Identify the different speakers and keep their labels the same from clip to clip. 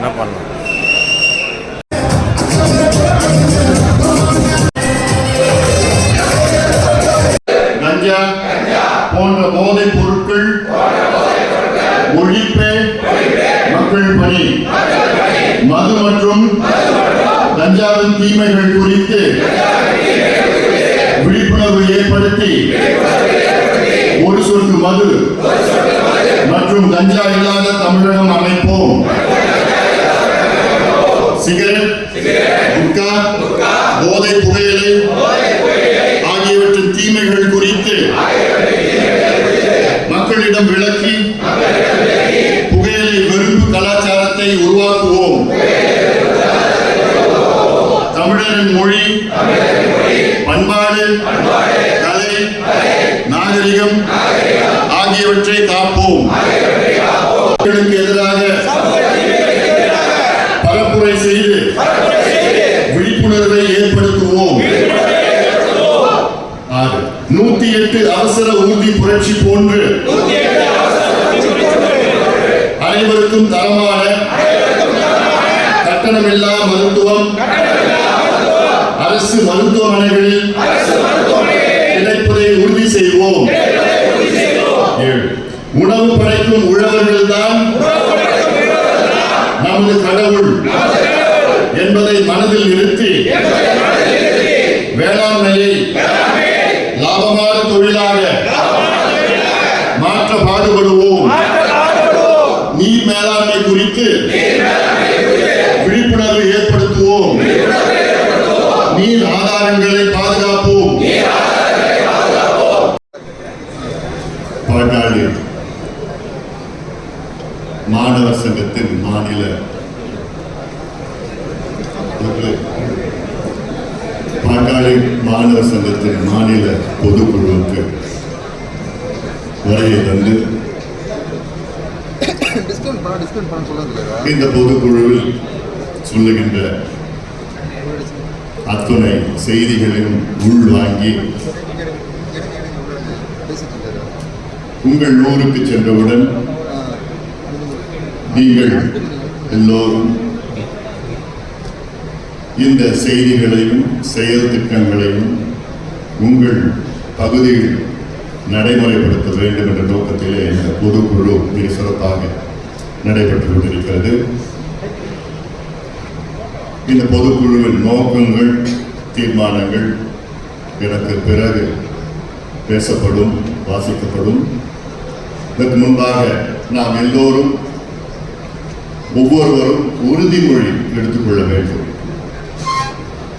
Speaker 1: என்ன பண்ணலாம்?
Speaker 2: கஞ்சா போன்ற போதைப் பொருட்கள் ஒழிப்பே மக்கள் பணி. மது மற்றும் கஞ்சாவின் தீமைகள் குறித்து விழிப்புணர்வு ஏற்படுத்தி ஒரு சொட்டு மது மற்றும் கஞ்சா இல்லாத தமிழகம் அமைப்போம். சிகரெட் குட்கா போதை புகையிலை ஆகியவற்றின் தீமைகள் குறித்து மக்களிடம் விளக்கி புகையிலை வெறுப்பு கலாச்சாரத்தை உருவாக்குவோம். தமிழரின் மொழி பண்பாடு கலை நாகரிகம் ஆகியவற்றை காப்போம். மக்களுக்கு எதிராக செய்து விழிப்புணர்வை ஏற்படுத்துவோம். ஆறு. நூத்தி எட்டு அவசர ஊர்தி புரட்சி போன்று அனைவருக்கும் தரமான கட்டணமில்லா மருத்துவம். அரசு மருத்துவமனைகளில் கிடைப்பதை உறுதி செய்வோம். உணவு படைக்கும் உழவர்கள்தான் என்பதை மனதில் நிறுத்தி வேளாண்மையை லாபமான தொழிலாக மாற்ற பாடுபடுவோம். நீர் மேலாண்மை குறித்து விழிப்புணர்வு ஏற்படுத்துவோம். நீர் ஆதாரங்களை பாதுகாப்போம். பாட்டாளி மாணவர் சங்கத்தின் மாநில பாட்டாளி மாணவர் சங்கத்தின் மாநில பொதுக்குழுவுக்கு வருகை தந்து இந்த பொதுக்குழுவில் சொல்லுகின்ற அத்துணை செய்திகளையும் உள்வாங்கி உங்கள் ஊருக்கு சென்றவுடன் நீங்கள் எல்லோரும் இந்த செய்திகளையும் செயல் திட்டங்களையும் உங்கள் பகுதியில் நடைமுறைப்படுத்த வேண்டும் என்ற நோக்கத்திலே இந்த பொதுக்குழு மிக சிறப்பாக நடைபெற்று கொண்டிருக்கிறது. இந்த பொதுக்குழுவின் நோக்கங்கள் தீர்மானங்கள் எனக்கு பிறகு பேசப்படும் வாசிக்கப்படும். இதற்கு முன்பாக நாம் எல்லோரும் ஒவ்வொருவரும் உறுதிமொழி எடுத்துக்கொள்ள வேண்டும்.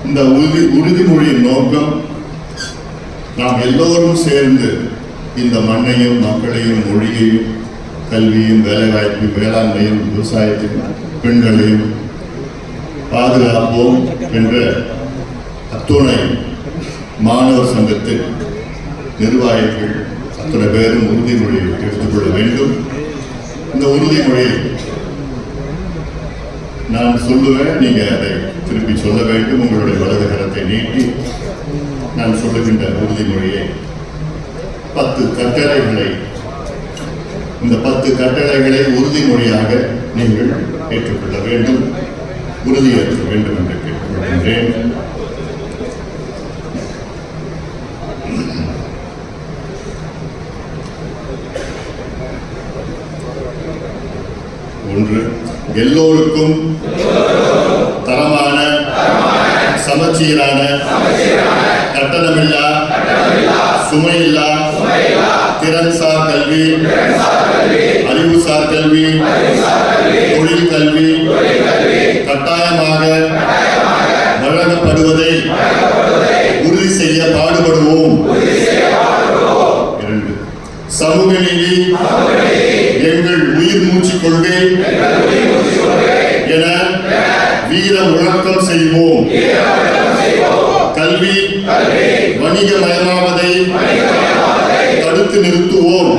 Speaker 2: இந்த உறுதி உறுதிமொழியின் நோக்கம் நாம் எல்லோரும் சேர்ந்து இந்த மண்ணையும் மக்களையும் மொழியையும் கல்வியும் வேலைவாய்ப்பு வேளாண்மையும் விவசாயத்தையும் பெண்களையும் பாதுகாப்போம் என்ற அத்துணை மாணவர் சங்கத்தில் நிர்வாகிகள் அத்தனை பேரும் உறுதிமொழியை எடுத்துக்கொள்ள வேண்டும். இந்த உறுதிமொழியை நான் சொல்லுவேன் நீங்கள் அதை திருப்பி சொல்ல வேண்டும். உங்களுடைய வலதுகரத்தை நீட்டி நான் சொல்லுகின்ற உறுதிமொழியை பத்து கட்டளைகளை. இந்த பத்து கட்டளைகளை உறுதிமொழியாக நீங்கள் ஏற்றுக்கொள்ள வேண்டும். உறுதியேற்க வேண்டும் என்று கேட்டுக்கொள்கின்றேன். ஒன்று எல்லோருக்கும் தரமான சமச்சீரான கட்டணமில்லா சுமையில்லா திறன்சார் கல்வி அறிவுசார் கல்வி தொழில் கல்வி கட்டாயமாக வழங்கப்படுவதை உறுதி செய்ய பாடுபடுவோம். சமூக நீதி எங்கள் உயிர் மூச்சு கொள்கை என வீர முழக்கம் செய்வோம். வணிகமயமாவதை தடுத்து நிறுத்துவோம்.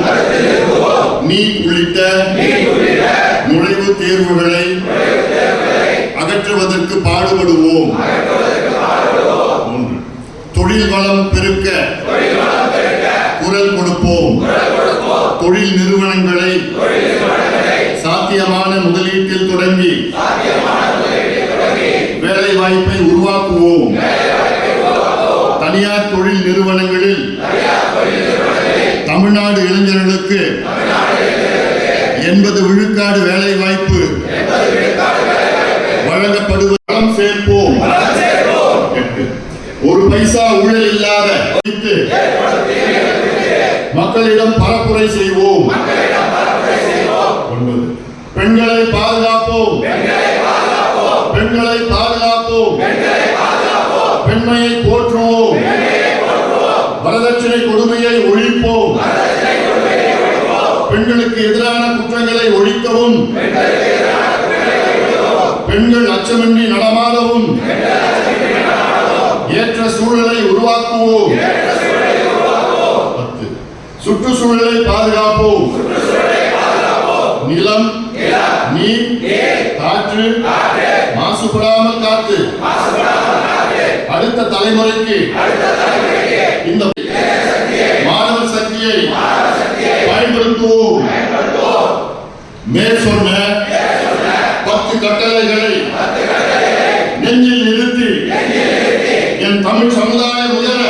Speaker 2: நீட் உள்ளிட்ட நுழைவுத் தேர்வுகளை அகற்றுவதற்கு பாடுபடுவோம். தொழில் வளம் பெருக்க குரல் கொடுப்போம். தொழில் நிறுவனங்களை சாத்தியமான முதலீட்டில் தொடங்கி வாய்ப்பை உருவாக்குவோம். தனியார் தொழில் நிறுவனங்களில் தமிழ்நாடு இளைஞர்களுக்கு எண்பது விழுக்காடு வேலை வாய்ப்பு வழங்கப்படுவது சேர்ப்போம் ஒரு பைசா ஊழல் இல்லாத வைத்து மக்களிடம் பரப்புரை செய்வோம். பெண்களை பாதுகாப்போம். பெண்களை பாதுகாப்போம். பெண்மையை ஒழிப்போம் வரதட்சணை கொடுமையை ஒழிப்போம். பெண்களுக்கு எதிரான குற்றங்களை ஒழிக்கவும். பெண்கள் அச்சமின்றி நடமாடவும். ஏற்ற சூழலை உருவாக்குவோம். சுற்றுச்சூழலை பாதுகாப்போம். நிலம் நீர் காற்று மாசுபடாமல் காத்து. அடுத்த தலைமுறைக்கு இந்த மாணவ சக்தியை பயன்படுத்துவோம். மேற் சொன்ன பத்து கட்டளைகளை நெஞ்சில் நிறுத்தி என் தமிழ் சமுதாய முதல்